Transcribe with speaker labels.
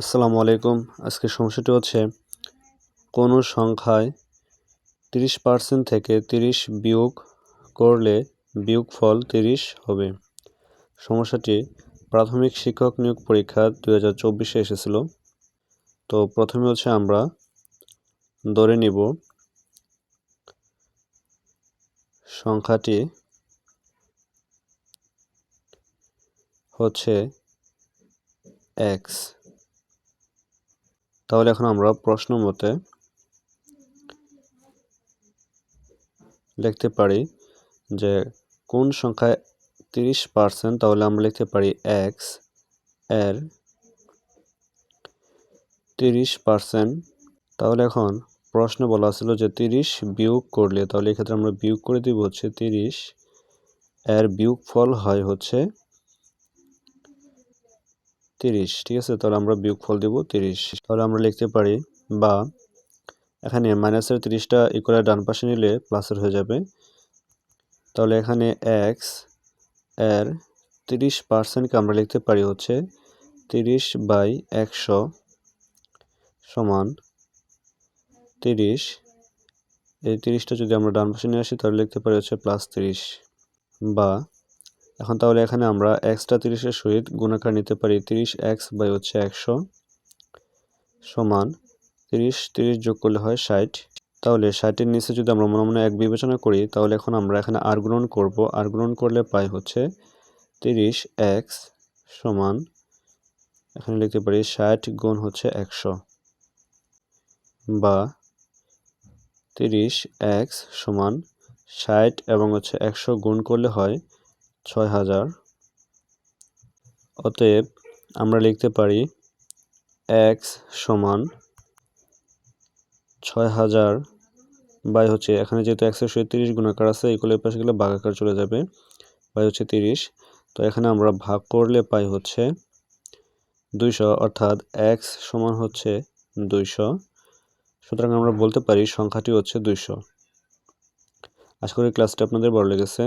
Speaker 1: আসসালামু আলাইকুম। আজকের সমস্যাটি হচ্ছে, কোনো সংখ্যায় তিরিশ পার্সেন্ট থেকে তিরিশ বিয়োগ করলে বিয়োগফল তিরিশ হবে। সমস্যাটি, প্রাথমিক শিক্ষক নিয়োগ পরীক্ষা দু হাজার চব্বিশে এসেছিল। তো প্রথমে হচ্ছে আমরা ধরে নিব সংখ্যাটি হচ্ছে এক্স তাহলে এখন আমরা প্রশ্ন মতে লিখতে পারি যে কোন সংখ্যায় তিরিশ পার্সেন্ট তাহলে আমরা লিখতে পারি এক্সের তিরিশ পার্সেন্ট তাহলে এখন প্রশ্ন বলা ছিল যে তিরিশ বিয়োগ করলে, তাহলে এক্ষেত্রে আমরা বিয়োগ করে দিব হচ্ছে তিরিশ। এর বিয়োগ ফল হয় হচ্ছে তিরিশ, ঠিক আছে? তাহলে আমরা বিয়োগফল দেব তিরিশ। তাহলে আমরা লিখতে পারি বা এখানে মাইনাসের তিরিশটা ইকুয়ালের ডান পাশে নিলে প্লাসের হয়ে যাবে। তাহলে এখানে এক্সের তিরিশ পার্সেন্টকে আমরা লিখতে পারি হচ্ছে তিরিশ বাই একশো সমান তিরিশ। এই তিরিশটা যদি আমরা ডান পাশে নিয়ে আসি, তাহলে লিখতে পারি হচ্ছে প্লাস তিরিশ বা এখন তাহলে এখানে আমরা এক্সটা তিরিশের সহিত গুণাকার নিতে পারি তিরিশ এক্স বাই হচ্ছে একশো সমান তিরিশ তিরিশ যোগ করলে হয় ষাট। তাহলে ষাটের নিচে যদি আমরা মনে মনে এক বিবেচনা করি, তাহলে এখন আমরা এখানে আর গ্রহণ করব। আর গ্রহণ করলে পাই হচ্ছে তিরিশ এক্স সমান, এখানে লিখতে পারি ষাট গুণ হচ্ছে একশো বা তিরিশ এক্স সমান ষাট এবং হচ্ছে একশো গুণ করলে হয় ছয় হাজার। অতএব আমরা লিখতে পারি এক্স সমান ছয় হাজার বাই হচ্ছে, এখানে যেহেতু একশো তিরিশ গুণাকার আছে এগুলো পাশে গেলে ভাগাকার চলে যাবে, বাই হচ্ছে তিরিশ। তো এখানে আমরা ভাগ করলে পাই হচ্ছে দুইশো, অর্থাৎ এক্স সমান হচ্ছে দুইশো। সুতরাং আমরা বলতে পারি সংখ্যাটি হচ্ছে দুইশো। আশা করি ক্লাসটা আপনাদের ভালো লেগেছে।